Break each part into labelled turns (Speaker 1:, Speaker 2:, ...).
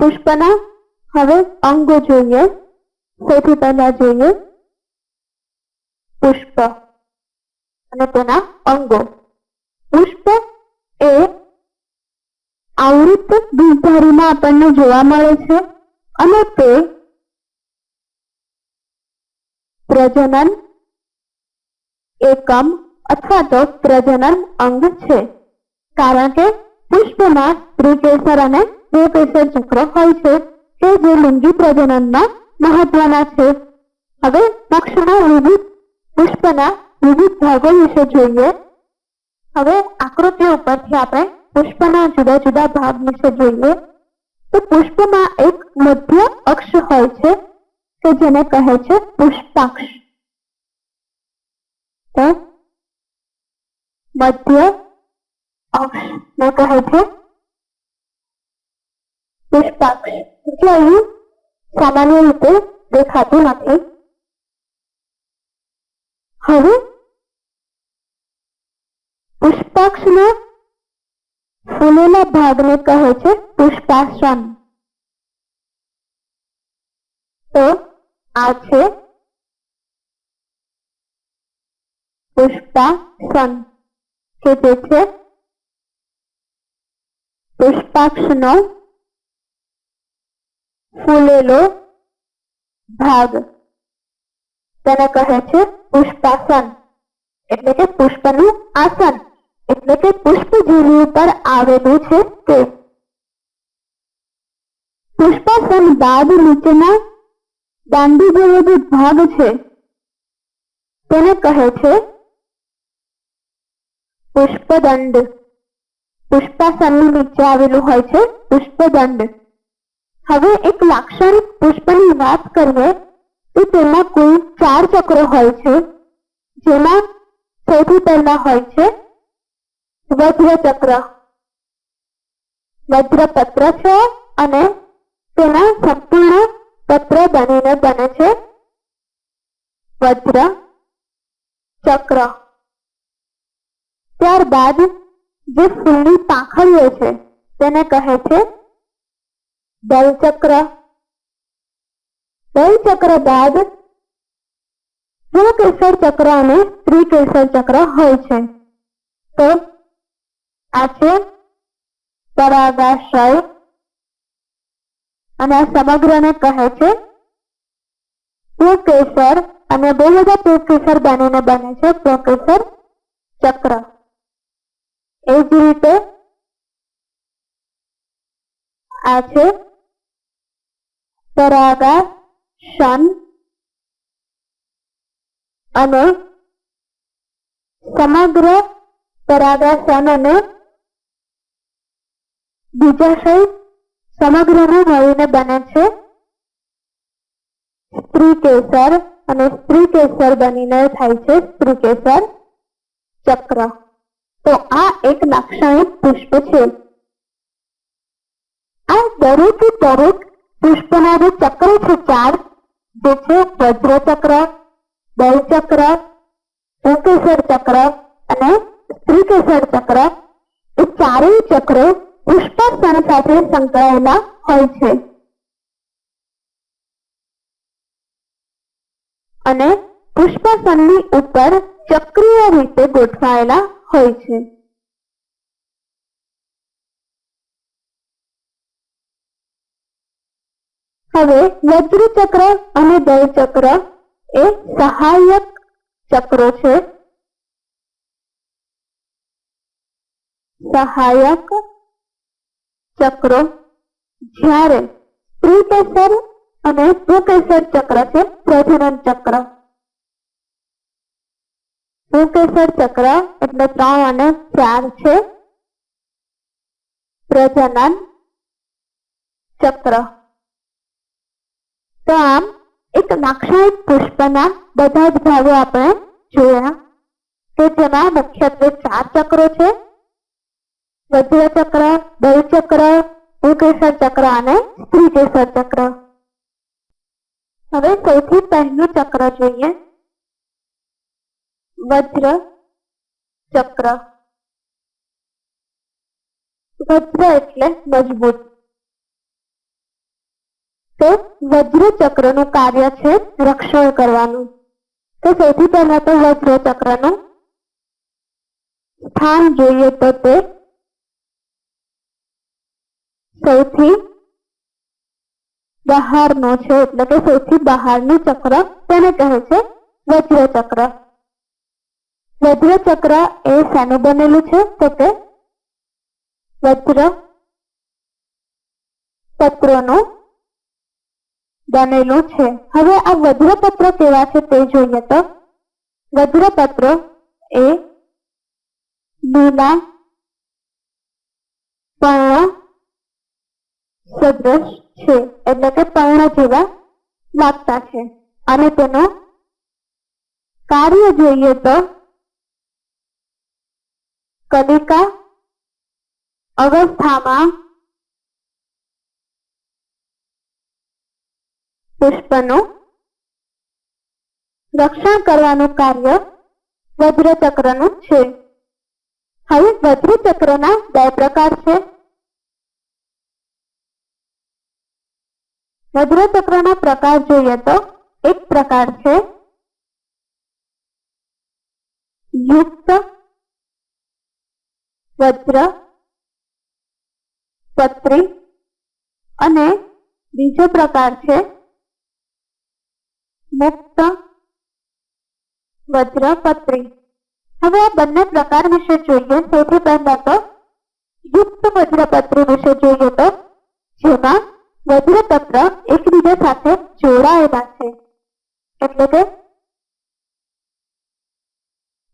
Speaker 1: પુષ્પના હવે અંગો જોઈએ. સૌથી પહેલા જોઈએ પુષ્પ અને તેના અંગો. પુષ્પ એ આવૃત બીજધારીમાં આપણને જોવા મળે છે અને તે પ્રજનન એકમ અથવા તો પ્રજનન અંગ છે. કારણ કે પુષ્પમાં સ્ત્રીકેસર અને પુંકેસર ચક્ર હોય છે કે જે લિંગી પ્રજનનમાં મહત્વના છે હવે પક્ષના વિવિધ પુષ્પના વિવિધ ભાગો વિશે જોઈએ હવે આકૃતિ ઉપરથી આપણે પુષ્પના જુદા જુદા ભાગ વિશે જોઈએ તો પુષ્પમાં એક મધ્ય અક્ષ હોય છે કે જેને કહે છે પુષ્પાક્ષ તો મધ્ય અક્ષ ને કહે છે પુષ્પાક્ષ એટલે અહીં સામાન્ય રીતે દેખાતું નથી હવે પુષ્પાક્ષના ફૂલેલા ભાગને કહે છે પુષ્પાસન તો આ છે પુષ્પાસન કે જે છે પુષ્પાક્ષનો ફૂલેલો ભાગ. તેને કહે છે પુષ્પાસન. એટલે કે પુષ્પનું આસન. એટલે કે પુષ્પ જેની ઉપર આવેલું છે તે. પુષ્પાસન બાદ નીચેના દાંડી જેવો જે ભાગ છે. તેને કહે છે પુષ્પદંડ. પુષ્પાસનની નીચે આવેલું હોય છે પુષ્પદંડ. હવે એક લાક્ષણિક પુષ્પની વાત કરીએ, તો તેમાં કુલ ચાર ચક્રો હોય છે, જેમાં સૌથી પહેલા હોય છે વજ્ર વજ્રપત્ર છે અને તેના સંપૂર્ણ પત્ર બનીને બને છે વજ્ર ચક્ર ત્યારબાદ જે ફૂલની પાંખડીઓ છે, તેને કહે છે દલચક્ર દલચક્ર બાદ કેસર ચક્ર અને ત્રિકેસર ચક્ર હોય છે. તો આ છે પરાગાશય. અને આ સમગ્રને કહે છે પુકેસર અને બે બધા પુકેસર બનીને બને છે પુકેસર ચક્ર. એ જ રીતે આ છે પરાગાશન અને સમગ્ર પરાગાસન અને બીજાશય સમગ્રને મળીને બને છે સ્ત્રી કેસર અને સ્ત્રી કેસર બનીને થાય છે સ્ત્રી કેસર ચક્ર તો આ એક લાક્ષણિક પુષ્પ છે આ દરેક દરેક પુષ્પના ચક્ર છે ચાર. જે છે વજ્ર ચક્ર દલ ચક્ર પુકેસર ચક્ર અને સ્ત્રીકેસર ચક્ર. એ ચારેય ચક્રો પુષ્પાસન સાથે સંકળાયેલા હોય છે. અને પુષ્પાસનની ઉપર ચક્રીય રીતે ગોઠવાયેલા હોય છે. હવે વજ્ર ચક્ર અને દળ ચક્ર એ સહાયક ચક્રો છે. સહાયક ચક્રો જ્યારે સ્ત્રીકેસર અને પુકેસર ચક્ર છે, પ્રજનન ચક્ર. પુકેસર ચક્ર એટલે ત્રણ અને ચાર છે. પ્રજનન ચક્ર. તો આમ, એક લાક્ષણિક પુષ્પના બધા જ ભાગો આપણે જોયા કે જેમાં મુખ્યત્વે ચાર ચક્રો છે. વજ્ર ચક્ર દલ ચક્ર, પુકેસર ચક્ર અને સ્ત્રીકેસર ચક્ર. હવે સૌથી પહેલું ચક્ર જોઈએ. વજ્ર ચક્ર. વજ્ર એટલે મજબૂત. તો વજ્ર ચક્રનું કાર્ય છે રક્ષણ કરવાનું. તો સૌથી પહેલા તો વજ્ર ચક્રનું સ્થાન જોઈએ તો તે સૌથી બહારનો છે, એટલે કે સૌથી બહારનું ચક્ર તેને કહે છે વજ્ર ચક્ર. વજ્ર ચક્ર એ શાનું બનેલું છે? તો તે વજ્ર પત્રોનું બનેલું છે. હવે આ વજ્રપત્ર કેવા છે તે જોઈએ તો. વજ્રપત્ર એ લીલા પર્ણ સદૃશ છે. એટલે કે પર્ણ જેવા લાગતા છે. અને તેનું કાર્ય જોઈએ તો કલિકા અવસ્થામાં પુષ્પનું રક્ષણ કરવાનું કાર્ય વજ્રચક્રનું છે. હવે વજ્રચક્રના બે પ્રકાર છે. વજ્રચક્રના પ્રકાર જોઈએ તો એક પ્રકાર છે. યુક્ત વજ્ર, પત્રી અને બીજો પ્રકાર છે મુક્ત વજ્રપત્રી. હવે આ બંને પ્રકાર વિશે જોઈએ. સૌથી પહેલા તો યુક્ત વજ્રપત્રી વિશે જોઈએ તો જેમાં વજ્રપત્ર એકબીજા સાથે જોડાયેલા છે. એટલે કે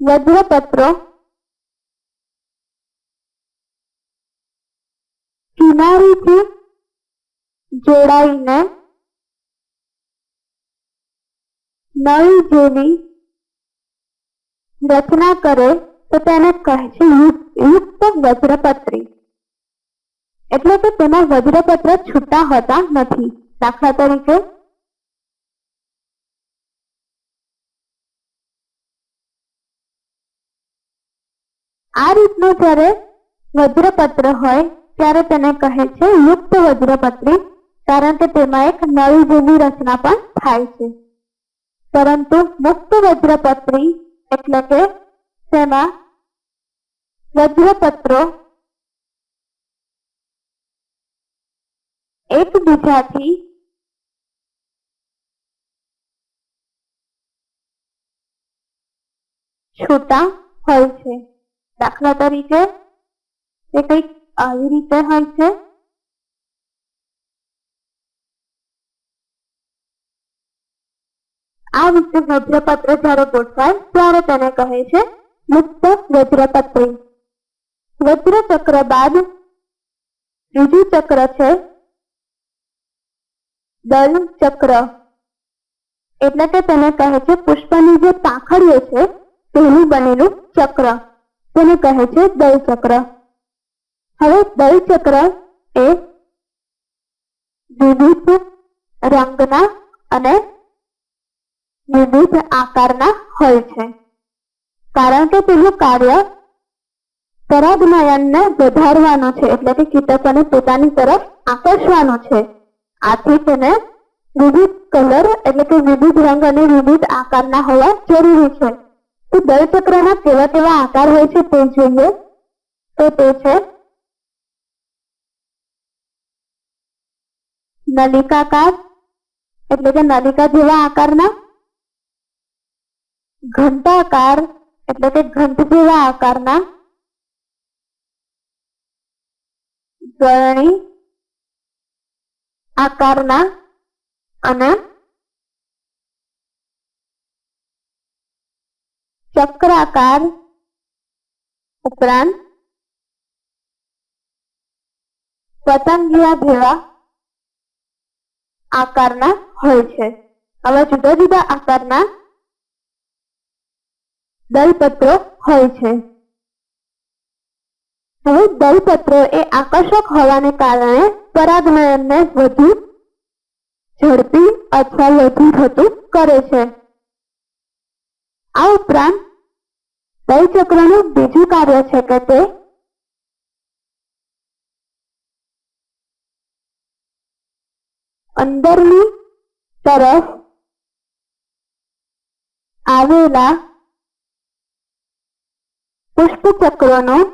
Speaker 1: વજ્રપત્રો કિનારીથી જોડાઈને નળ જેવી રચના કરે તો તેને કહે છે યુક્ત વજ્રપત્રી. એટલે કે તેમાં વજ્રપત્ર છૂટા હોતા નથી. દાખલા તરીકે આ રીતનો જ્યારે વજ્રપત્ર હોય, ત્યારે તેને કહે છે યુક્ત વજ્રપત્રી, કારણ કે તેમાં એક નળી જેવી રચના પણ થાય છે. પરંતુ મુક્ત વજ્રપત્રી એટલે કે તેમાં વજ્રપત્રો એકબીજાથી છૂટા હોય છે. દાખલા તરીકે તે કંઈક આવી રીતે હોય છે. આ વિશે વજ્રપત્ર જ્યારે ગોઠવાય ત્યારે તેને કહે છે, મુક્ત વજ્રપત્રી વજ્રચક્ર બાદ ત્રીજું ચક્ર છે, દલ ચક્ર. એટલે કે તેને કહે છે, પુષ્પની જે પાંખડીઓ છે, તેનું બનેલું ચક્ર. તેને કહે છે, દલ ચક્ર. હવે દલ ચક્ર એ વિવિધ રંગના અને વિવિધ આકારના હોય છે. કારણ કે તેનું કાર્ય પરાગનયનને વધારવાનું છે, એટલે કે કીટકોને પોતાની તરફ આકર્ષવાનું છે. આથી તેને વિવિધ કલર એટલે કે વિવિધ રંગ અને વિવિધ આકારના હોવા જરૂરી છે. તો ચક્રના કેવા કેવા આકાર હોય છે તે જોઈએ. તો તે છે નલિકાકાર, એટલે કે નલિકા જેવા આકારના ઘંટાકાર, એટલે કે ઘંટ જેવા આકારના ગળણી આકારના અને ચક્રાકાર ઉપરાંત પતંગિયા જેવા આકારના હોય છે. આવા જુદા જુદા આકારના દલપત્રો હોય છે. હવે દલપત્રો એ આકર્ષક હોવાને કારણે પરાગનયનને વધુ ઝડપી અથવા વધુ થતું કરે છે. આ ઉપરાંત દલચક્રનું બીજું કાર્ય છે કે તે અંદરની તરફ આવેલા પુષ્પચક્રનું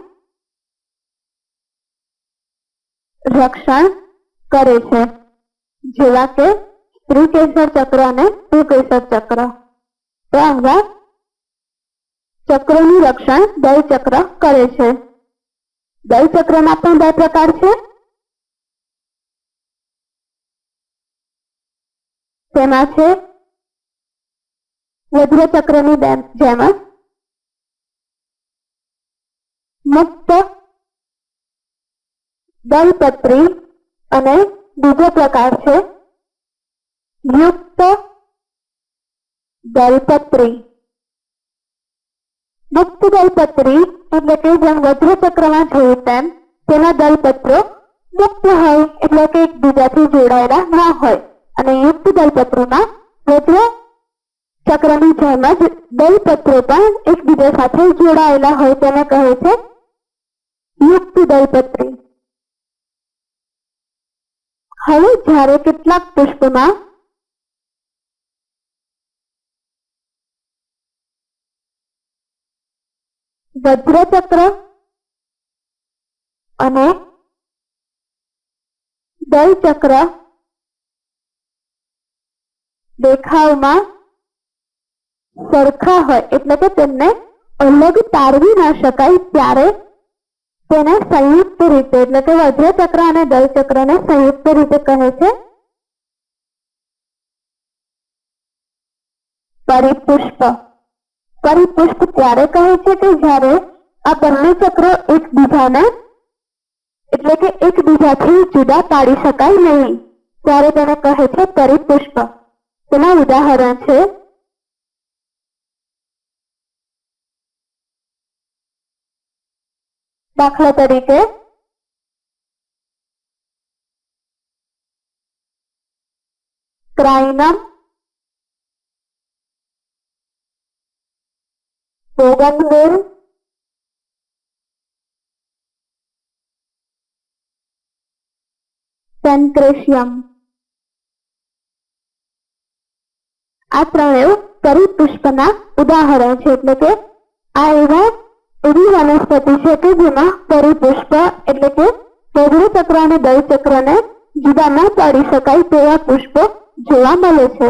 Speaker 1: રક્ષણ કરે છે, જેવા કે સ્ત્રીકેસર ચક્ર અને ભૂકેસર ચક્ર. તો આવા રક્ષણ દળ ચક્ર કરે છે. દળ ચક્રના પણ બે પ્રકાર છે. તેમાં છે વજ્ર ચક્રની જેમ જ મુક્ત દલપત્રી અને બીજો પ્રકાર છે યુક્ત દલપત્રી મુક્ત દલપત્રી એટલે કે જેમ વજ્ર ચક્રમાં જોયું તેમ તેના દલપત્રો મુક્ત હોય એટલે કે એકબીજાથી જોડાયેલા ના હોય. અને યુક્ત દલપત્રોમાં વજ્ર ચક્રની જેમ જ દલપત્રો પણ એકબીજા સાથે જોડાયેલા હોય તેને કહે છે યુક્ત દલપત્રી હવે જ્યારે કેટલાક પુષ્પમાં વજ્રચક્ર અને દલચક્ર દેખાવમાં સરખા હોય, એટલે કે તેમને અલગ તારવી ના શકાય ત્યારે તેને સંયુક્ત રીતે એટલે કે વજ્રચક્ર અને દલચક્રને સંયુક્ત રીતે કહે છે. પરિપુષ્પ. પરિપુષ્પ ત્યારે કહે છે કે જ્યારે આ બંને ચક્ર એકબીજાને એટલે કે એકબીજાથી જુદા પાડી શકાય નહીં. ત્યારે તેને કહે છે પરિપુષ્પ. તેના ઉદાહરણ છે દાખલા તરીકે ક્રાઇનમ બોગનવેલ પેન્ક્રેશિયમ આ ત્રણેય પરિપુષ્પના ઉદાહરણ છે એટલે કે આ એવા એવી વનસ્પતિ છે કે જેમાં પરિપુષ્પ એટલે કે વજ્રચક્ર અને દલચક્રને જુદા ન પાડી શકાય તેવા પુષ્પો જોવા મળે છે.